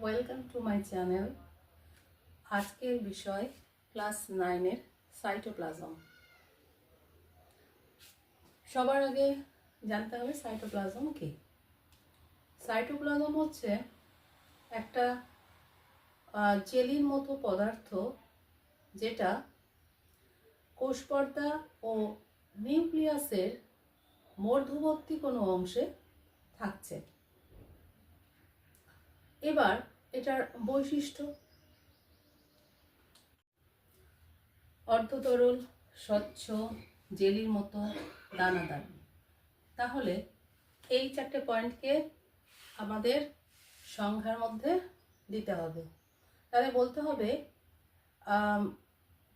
Welcome to my channel আজকের বিষয় class নাইনের সাইটোপ্লাজম। সবার আগে জানতে হবে সাইটোপ্লাজম কি? সাইটোপ্লাজম হচ্ছে একটা জেলির মতো পদার্থ যেটা কোষপর্দা ও নিউক্লিয়াসের মধ্যবর্তী কোনো অংশে থাকছে। এবার এটার বৈশিষ্ট্য। অর্ধতরল স্বচ্ছ জেলির মতো দানাদার। তাহলে এই চারটে পয়েন্টকে আমাদের সংখ্যার মধ্যে দিতে হবে। তাহলে বলতে হবে আম,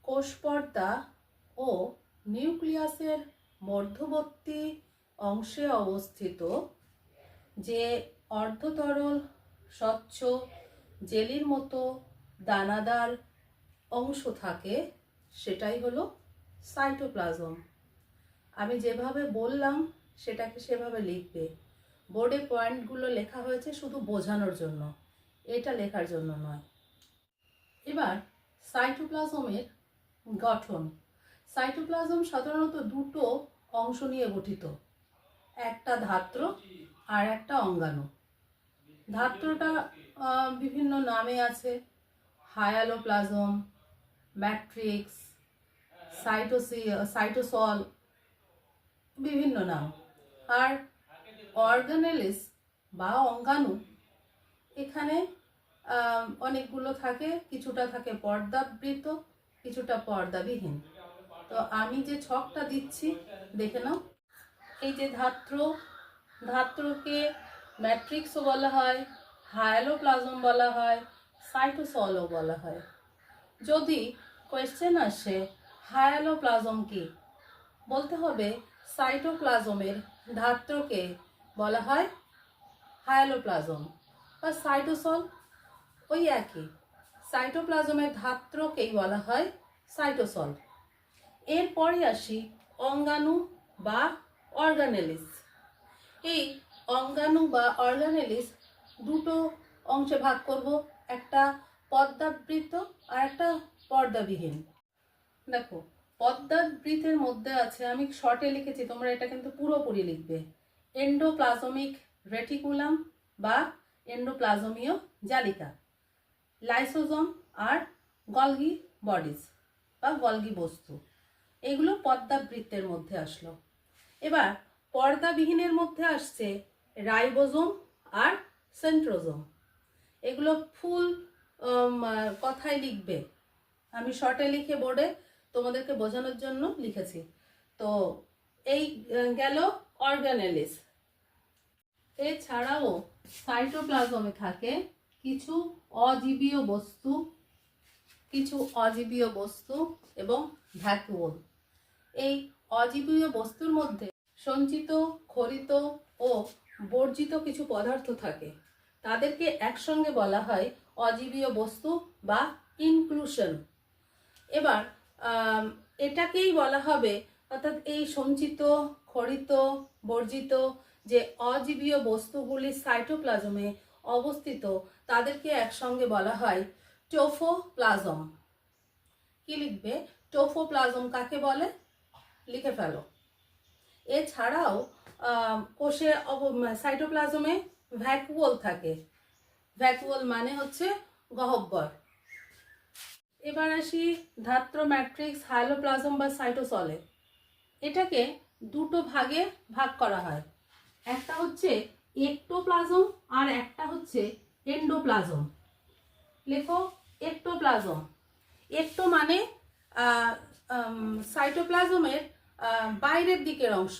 কোষপর্দা ও নিউক্লিয়াসের মধ্যবর্তী অংশে অবস্থিত যে অর্ধতরল স্বচ্ছ জেলির মতো দানাদার অংশ থাকে, সেটাই হলো সাইটোপ্লাজম আমি যেভাবে বললাম, সেটাকে সেভাবে লিখবে। বোর্ডে পয়েন্টগুলো লেখা হয়েছে শুধু বোঝানোর জন্য। এটা লেখার জন্য নয়। এবার সাইটোপ্লাজমের গঠন। সাইটোপ্লাজম সাধারণত দুটো অংশ নিয়ে গঠিত। একটা ধাত্র আর একটা অঙ্গাণু। ধাত্রটা বিভিন্ন নামে আছে। হায়ালোপ্লাজম, ম্যাট্রিক্স, সাইটোসি সাইটোসল, বিভিন্ন নাম। আর অর্গানেলিস বা অঙ্গাণু, এখানে অনেকগুলো থাকে, কিছুটা থাকে পর্দাবৃত কিছুটা পর্দাবিহীন। তো আমি যে ছকটা দিচ্ছি, দেখে নাও। এই যে ধাত্র, ধাত্রকে ম্যাট্রিক্সও বলা হয় হায়ালোপ্লাজম বলা হয়, সাইটোসলও বলা হয়। যদি কোয়েশ্চেন আসে হায়ালোপ্লাজম কি? বলতে হবে সাইটোপ্লাজমের ধাত্রকে বলা হয় হায়ালোপ্লাজম বা সাইটোসল। ওই একই, সাইটোপ্লাজমের ধাত্রকেই বলা হয় সাইটোসল। এরপরে আসি অঙ্গাণু বা অর্গানেলিস। এই অঙ্গাণু বা অর্গানেলিস দুটো অংশে ভাগ করব, একটা পদ্মাবৃত আর একটা পর্দাবিহীন। দেখো পদ্মাবৃতের মধ্যে আছে, আমি শর্টে লিখেছি, তোমরা এটা কিন্তু পুরোপুরি লিখবে। এন্ডোপ্লাজমিক রেটিকুলাম বা এন্ডোপ্লাজমীয় জালিকা। লাইসোজম আর গলগি বডিজ বা গলগি বস্তু। এগুলো পদ্মাবৃত্তের মধ্যে আসলো। এবার, পর্দাবিহীনের মধ্যে আসছে রাইবোজোম আর সেন্ট্রোজোম। এগুলো ফুল কথায় লিখবে। আমি শর্টে লিখে বোর্ডে তোমাদেরকে বোঝানোর জন্য লিখেছি। তো এই গেল অর্গানেলিস। এছাড়াও সাইটোপ্লাজমে থাকে কিছু অজীবীয় বস্তু, কিছু অজীবীয় বস্তু এবং ভ্যাকুয়াল এই অজীবীয় বস্তুর মধ্যে সঞ্চিত, খরিত ও বর্জিত কিছু পদার্থ থাকে। তাদেরকে একসঙ্গে বলা হয় অজীবীয় বস্তু বা ইনক্লুশন এবার এটাকেই বলা হবে, অর্থাৎ এই সঞ্চিত, খরিত, বর্জিত যে অজীবীয় বস্তুগুলি সাইটোপ্লাজমে অবস্থিত, তাদেরকে একসঙ্গে বলা হয় টোফোপ্লাজম কি লিখবে? টোফোপ্লাজম কাকে বলে? লিখে ফেলো। এছাড়াও কোষে সাইটোপ্লাজমে ভ্যাকুয়াল থাকে। ভ্যাকুয়াল মানে হচ্ছে গহব্বর। এবার আসি ধাত্র ম্যাট্রিক্স হাইলোপ্লাজম বা সাইটোসলে এটাকে দুটো ভাগে ভাগ করা হয়। একটা হচ্ছে একটোপ্লাজম আর একটা হচ্ছে এন্ডোপ্লাজম লেখো একটোপ্লাজম একটো মানে সাইটোপ্লাজমের বাইরের দিকের অংশ।